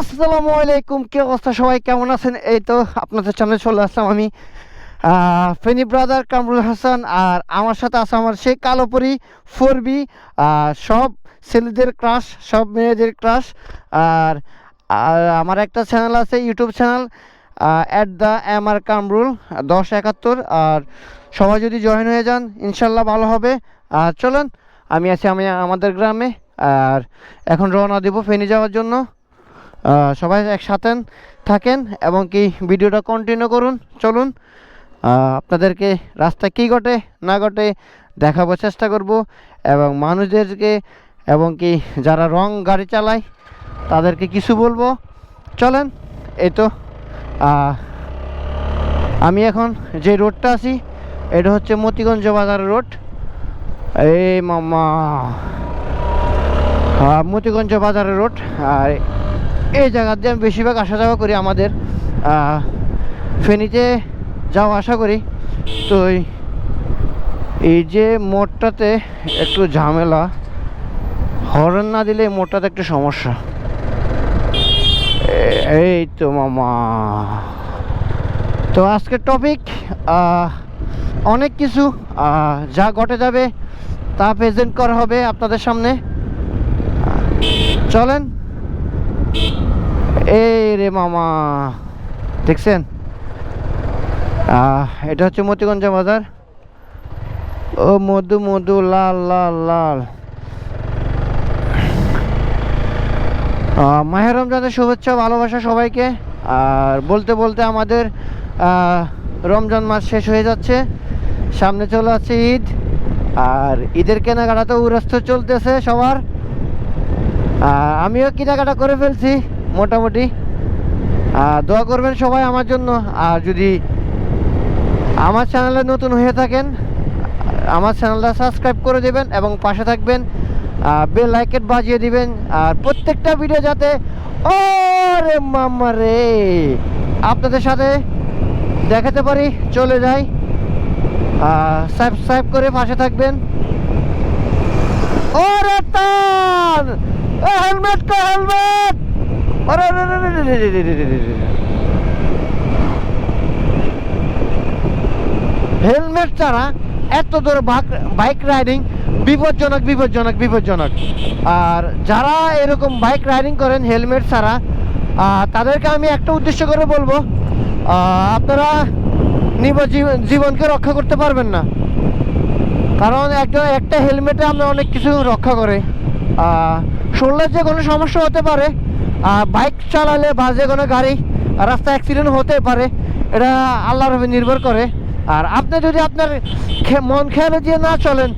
আসসালামু আলাইকুম, কি অবস্থা সবাই? কেমন আছেন? এই তো আপনাদের সামনে চলে আসলাম আমি ফেনী ব্রাদার কামরুল হাসান আর আমার সাথে আছে আমার সেই কালোপরি ফোর বি সব ছেলেদের ক্রাশ সব মেয়েদের ক্রাশ আর আমার একটা চ্যানেল আছে YouTube channel at the M R Kamrul, দশ একাত্তর আর সবাই যদি জয়েন হয়ে যান, ইনশাল্লাহ ভালো হবে। আর চলুন, আমি আছি আমি আমাদের গ্রামে, আর এখন রওনা দেবো ফেনী যাওয়ার জন্য। সবাই একসাথে থাকেন এবং কি ভিডিওটা কন্টিনিউ করুন, চলুন। আপনাদেরকে রাস্তায় কী ঘটে, না ঘটে দেখাবার চেষ্টা করব। এবং মানুষদেরকে এবং কি যারা রং গাড়ি চালায়, তাদেরকে কিছু বলব। চলেন, এই তো। আমি এখন যে রোডটা আছি, এটা হচ্ছে মতিগঞ্জ বাজার রোড। এই মামা মতিগঞ্জ বাজারের রোড। আর এই জায়গা দিয়ে আমি বেশিরভাগ আসা যাওয়া করি আমাদের ফেনীতে যাওয়া আশা করি। তো এই যে মোড়টাতে একটু ঝামেলা, হর্ন না দিলে এই মোড়টাতে একটু সমস্যা। এই তো মামা। তো আজকের টপিক অনেক কিছু যা ঘটে যাবে তা প্রেজেন্ট করা হবে আপনাদের সামনে। চলেন এই রে মামা। দেখছেন? এটা হচ্ছে মতিগঞ্জ বাজার। ও মধু মধু লাল লাল লাল। আহ, মাহে রমজানের শুভেচ্ছা ভালোবাসা সবাইকে। আর বলতে বলতে আমাদের রমজান মাস শেষ হয়ে যাচ্ছে। সামনে চলে আসছে ঈদ। আর ঈদের কেনাকাটা তো উড়স্ত চলতেছে সবার। আমিও কেনাকাটা করে ফেলছি, মোটামুটি। দোয়া করবেন সবাই আমার জন্য। আর যদি আমার চ্যানেলে নতুন হয়ে থাকেন, আমার চ্যানেলটা সাবস্ক্রাইব করে দেবেন এবং পাশে থাকবেন বেল লাইকেট বাজিয়ে দিবেন। আর প্রত্যেকটা ভিডিও যাতে ও রে মাম্মা রে, আপনাদের সাথে দেখাতে পারি, চলে যাই। সাবস্ক্রাইব করে পাশে থাকবেন। ওরে তান! হেলমেট কা, হেলমেট। হেলমেট ছাড়া এত দূর বাইক রাইডিং বিপজ্জনক বিপজ্জনক বিপজ্জনক। আর যারা এরকম বাইক রাইডিং করেন, হেলমেট ছাড়া তাদেরকে আমি একটা উদ্দেশ্য করে বলব আপনারা নিব জীবনকে রক্ষা করতে পারবেন না। কারণ একটা একটা হেলমেটে আমরা অনেক কিছু রক্ষা করে। শরীরের যে কোনো সমস্যা হতে পারে বাইক চালালে বা যে কোনো গাড়ি রাস্তা অ্যাক্সিডেন্ট হতে পারে, এটা আল্লাহর উপর নির্ভর করে। আর আপনি যদি আপনার মন খেয়ালে দিয়ে না চলেন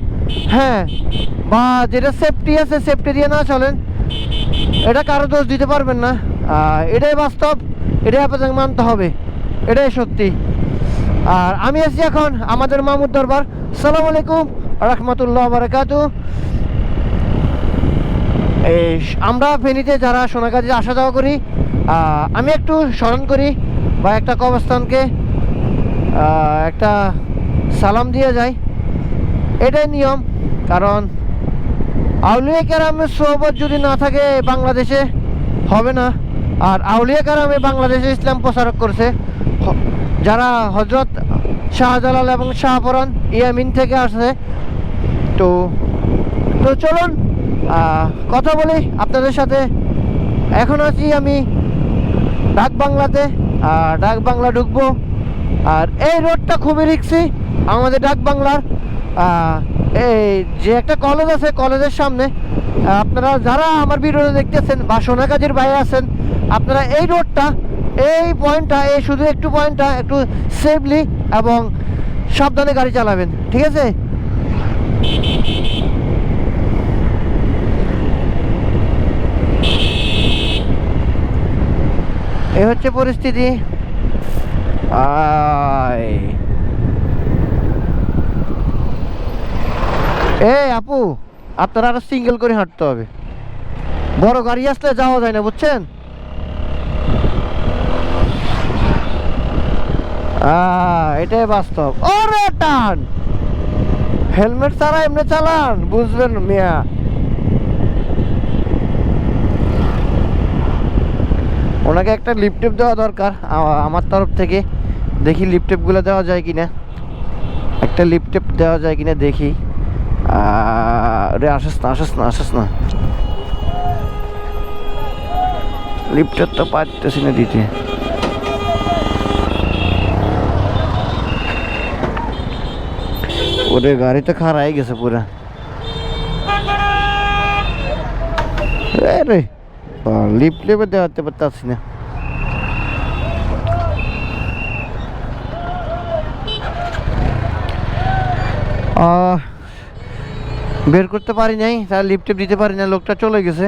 হ্যাঁ বা যেটা সেফটি আছে সেফটি দিয়ে না চলেন, এটা কারও দোষ দিতে পারবেন না। এটাই বাস্তব, এটাই আপনাদের মানতে হবে, এটাই সত্যি। আর আমি আছি এখন আমাদের মামুদ দরবার। সালাম আলাইকুম, রহমতুল্লাহ বারাকাতু এই আমরা ফেনীতে যারা সোনাগাজে আসা যাওয়া করি আমি একটু স্মরণ করি বা একটা কবরস্থানকে আহ, একটা সালাম দিয়ে যাই। এটাই নিয়ম কারণ আউলিয়া কেরামের সোহবত যদি না থাকে বাংলাদেশে হবে না। আর আউলিয়া কেরামে বাংলাদেশে ইসলাম প্রচারক করছে। যারা হজরত শাহজালাল এবং শাহপরান ইয়ামিন থেকে আসছে তো তো চলুন কথা বলি আপনাদের সাথে। এখন আছি আমি ডাক বাংলাতে ডাক বাংলা ঢুকবো। আর এই রোডটা খুবই রিক্সি আমাদের ডাক বাংলার। এই যে একটা কলেজ আছে কলেজের সামনে, আপনারা যারা আমার ভিডিওটা দেখতেছেন বা সোনাগাজীর বাইরে আছেন, আপনারা এই রোডটা এই পয়েন্টটা এই শুধু একটু পয়েন্টটা একটু সেফলি এবং সাবধানে গাড়ি চালাবেন, ঠিক আছে এই হচ্ছে পরিস্থিতি? এই আপু, আপনার আরও সিঙ্গেল করে হাঁটতে হবে। বড় গাড়ি আসলে যাওয়া যায় না, বুঝছেন? এটাই বাস্তব। ওরে টান! হেলমেট ছাড়া এমনি চালান, বুঝবেন মিয়া। ওনাকে একটা লিপটেপ দেওয়া দরকার। আমার তরফ থেকে দেখি লিপটেপগুলো দেওয়া যায় কি না একটা লিপটেপ দেওয়া যায় কি না দেখি। রে আসিস না আসিস না আসিস না। লিফটের তো পারতেছি না দিতে। ওরে, গাড়ি তো খারাই গেছে পুরা। রে লিফট লেবে দেওয়াতে পারতাছি না। বের করতে পারি নাই তার লিপটেপ দিতে পারি না, লোকটা চলে গেছে।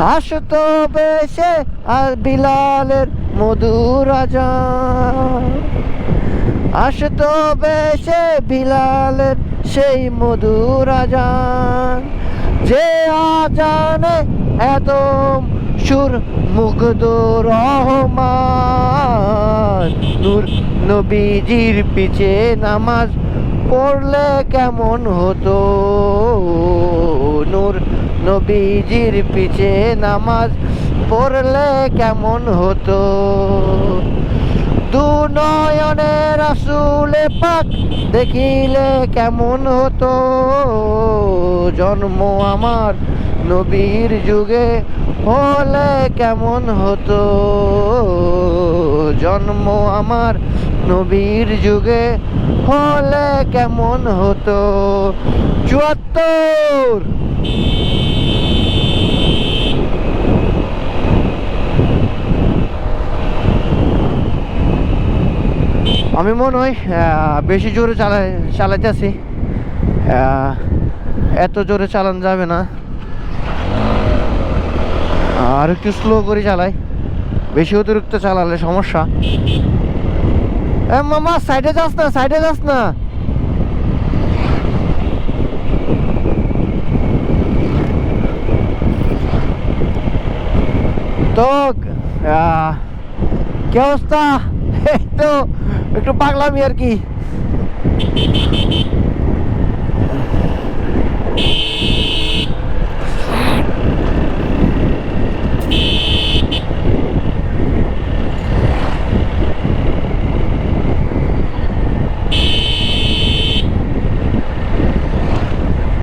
আসতো বেশে আর বিলালের মধুর আজান। আসতো বেশে বিলালের সেই মধুর আজান। যে আজানে এত সুর মুগ্ধ রহমান। নূর নবীজির পিছে নামাজ পড়লে কেমন হতো? নূর নবীজির পিছে নামাজ পড়লে কেমন হতো? দু নয়নে রাসুলে পাক দেখিলে কেমন হতো? জন্ম আমার নবীর যুগে হলে কেমন হতো? জন্ম আমার নবীর যুগে হলে কেমন হতো? চুয়াত্তর আমি মনে হয় বেশি জোরে চালাই, চালাইতেছি। এত জোরে চালানো যাবে না। আর একটু স্লো করে চালাই। বেশি অতিরিক্ত চালালে সমস্যা। মামা সাইডে যাস না সাইডে যাস না। তো কি অবস্থা? এই তো একটু পাগলামি আর কি।